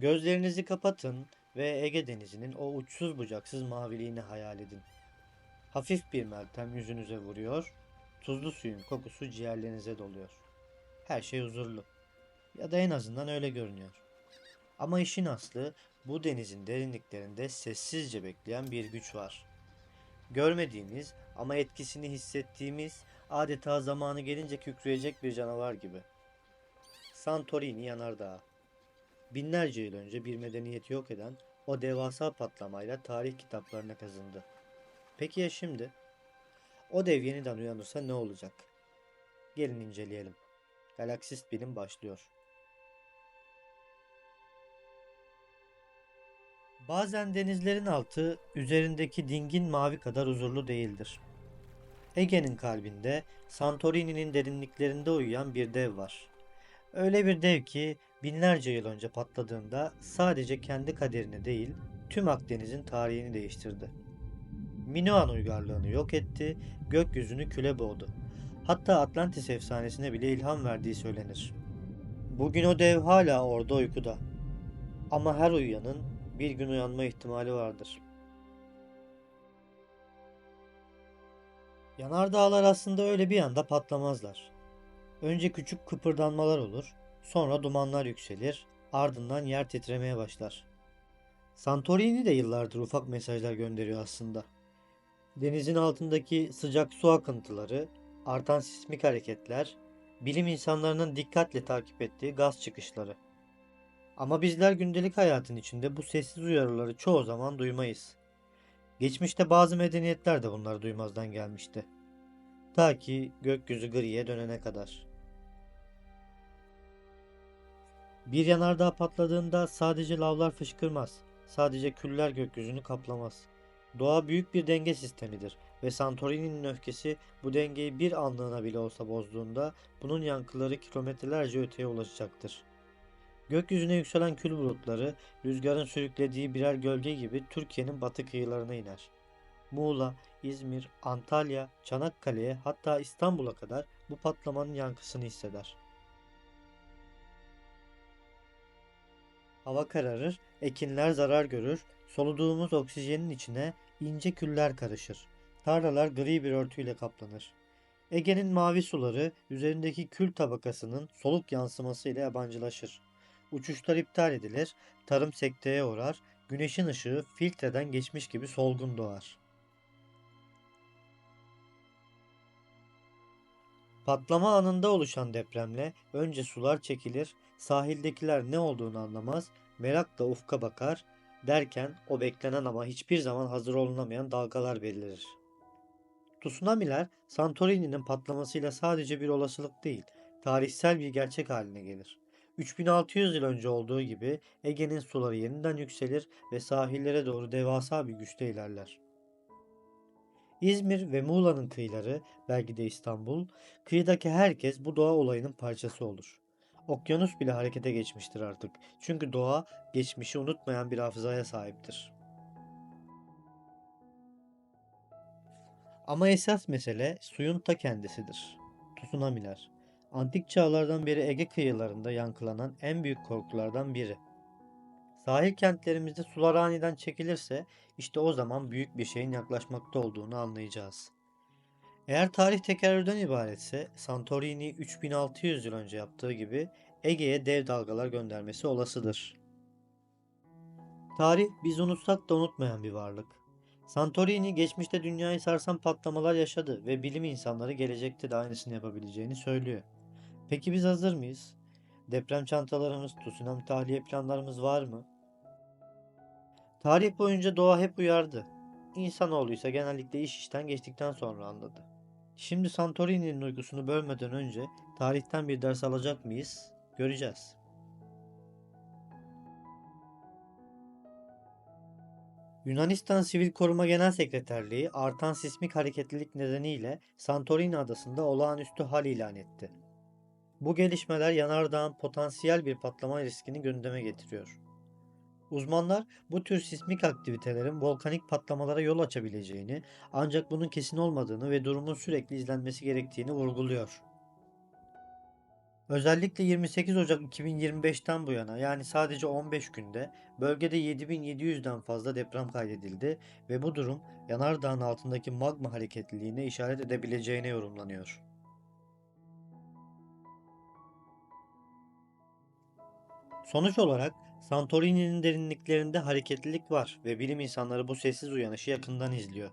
Gözlerinizi kapatın ve Ege Denizi'nin o uçsuz bucaksız maviliğini hayal edin. Hafif bir meltem yüzünüze vuruyor, tuzlu suyun kokusu ciğerlerinize doluyor. Her şey huzurlu. Ya da en azından öyle görünüyor. Ama işin aslı bu denizin derinliklerinde sessizce bekleyen bir güç var. Görmediğimiz ama etkisini hissettiğimiz adeta zamanı gelince kükreyecek bir canavar gibi. Santorini yanardağı. Binlerce yıl önce bir medeniyeti yok eden o devasa patlamayla tarih kitaplarına kazındı. Peki ya şimdi? O dev yeniden uyanırsa ne olacak? Gelin inceleyelim. Galaksist bilim başlıyor. Bazen denizlerin altı üzerindeki dingin mavi kadar huzurlu değildir. Ege'nin kalbinde Santorini'nin derinliklerinde uyuyan bir dev var. Öyle bir dev ki binlerce yıl önce patladığında sadece kendi kaderini değil tüm Akdeniz'in tarihini değiştirdi. Minoan uygarlığını yok etti, gökyüzünü küle boğdu. Hatta Atlantis efsanesine bile ilham verdiği söylenir. Bugün o dev hala orada uykuda. Ama her uyuyanın bir gün uyanma ihtimali vardır. Yanardağlar aslında öyle bir anda patlamazlar. Önce küçük kıpırdanmalar olur, sonra dumanlar yükselir, ardından yer titremeye başlar. Santorini de yıllardır ufak mesajlar gönderiyor aslında. Denizin altındaki sıcak su akıntıları, artan sismik hareketler, bilim insanlarının dikkatle takip ettiği gaz çıkışları. Ama bizler gündelik hayatın içinde bu sessiz uyarıları çoğu zaman duymayız. Geçmişte bazı medeniyetler de bunları duymazdan gelmişti. Ta ki gökyüzü griye dönene kadar. Bir yanardağ patladığında sadece lavlar fışkırmaz, sadece küller gökyüzünü kaplamaz. Doğa büyük bir denge sistemidir ve Santorini'nin öfkesi bu dengeyi bir anlığına bile olsa bozduğunda bunun yankıları kilometrelerce öteye ulaşacaktır. Gökyüzüne yükselen kül bulutları rüzgarın sürüklediği birer gölge gibi Türkiye'nin batı kıyılarına iner. Muğla, İzmir, Antalya, Çanakkale'ye hatta İstanbul'a kadar bu patlamanın yankısını hisseder. Hava kararır, ekinler zarar görür, soluduğumuz oksijenin içine ince küller karışır. Tarlalar gri bir örtüyle kaplanır. Ege'nin mavi suları üzerindeki kül tabakasının soluk yansımasıyla yabancılaşır. Uçuşlar iptal edilir, tarım sekteye uğrar, güneşin ışığı filtreden geçmiş gibi solgun doğar. Patlama anında oluşan depremle önce sular çekilir, sahildekiler ne olduğunu anlamaz, merakla ufka bakar, derken o beklenen ama hiçbir zaman hazır olunamayan dalgalar belirir. Tsunamiler Santorini'nin patlamasıyla sadece bir olasılık değil, tarihsel bir gerçek haline gelir. 3600 yıl önce olduğu gibi Ege'nin suları yeniden yükselir ve sahillere doğru devasa bir güçte ilerler. İzmir ve Muğla'nın kıyıları, belki de İstanbul, kıyıdaki herkes bu doğa olayının parçası olur. Okyanus bile harekete geçmiştir artık. Çünkü doğa geçmişi unutmayan bir hafızaya sahiptir. Ama esas mesele suyun ta kendisidir. Tsunamiler. Antik çağlardan beri Ege kıyılarında yankılanan en büyük korkulardan biri. Sahil kentlerimizde sular aniden çekilirse işte o zaman büyük bir şeyin yaklaşmakta olduğunu anlayacağız. Eğer tarih tekerrürden ibaretse Santorini 3600 yıl önce yaptığı gibi Ege'ye dev dalgalar göndermesi olasıdır. Tarih biz unutsak da unutmayan bir varlık. Santorini geçmişte dünyayı sarsan patlamalar yaşadı ve bilim insanları gelecekte de aynısını yapabileceğini söylüyor. Peki biz hazır mıyız? Deprem çantalarımız, tsunami tahliye planlarımız var mı? Tarih boyunca doğa hep uyardı. İnsanoğlu ise genellikle iş işten geçtikten sonra anladı. Şimdi Santorini'nin uykusunu bölmeden önce tarihten bir ders alacak mıyız? Göreceğiz. Yunanistan Sivil Koruma Genel Sekreterliği artan sismik hareketlilik nedeniyle Santorini adasında olağanüstü hal ilan etti. Bu gelişmeler yanardağın potansiyel bir patlama riskini gündeme getiriyor. Uzmanlar bu tür sismik aktivitelerin volkanik patlamalara yol açabileceğini ancak bunun kesin olmadığını ve durumun sürekli izlenmesi gerektiğini vurguluyor. Özellikle 28 Ocak 2025'ten bu yana yani sadece 15 günde bölgede 7700'den fazla deprem kaydedildi ve bu durum yanardağın altındaki magma hareketliliğine işaret edebileceğine yorumlanıyor. Sonuç olarak Santorini'nin derinliklerinde hareketlilik var ve bilim insanları bu sessiz uyanışı yakından izliyor.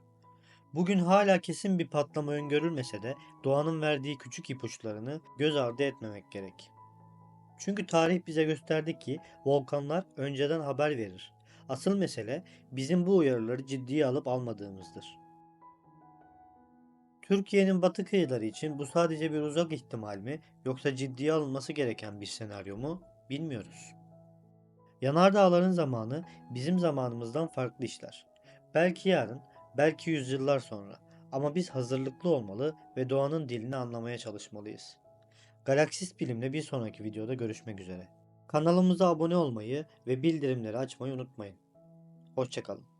Bugün hala kesin bir patlama öngörülmese de doğanın verdiği küçük ipuçlarını göz ardı etmemek gerek. Çünkü tarih bize gösterdi ki volkanlar önceden haber verir. Asıl mesele bizim bu uyarıları ciddiye alıp almadığımızdır. Türkiye'nin batı kıyıları için bu sadece bir uzak ihtimal mi yoksa ciddiye alınması gereken bir senaryo mu bilmiyoruz. Yanardağların zamanı bizim zamanımızdan farklı işler. Belki yarın, belki yüzyıllar sonra ama biz hazırlıklı olmalı ve doğanın dilini anlamaya çalışmalıyız. Galaksist Bilim'le bir sonraki videoda görüşmek üzere. Kanalımıza abone olmayı ve bildirimleri açmayı unutmayın. Hoşçakalın.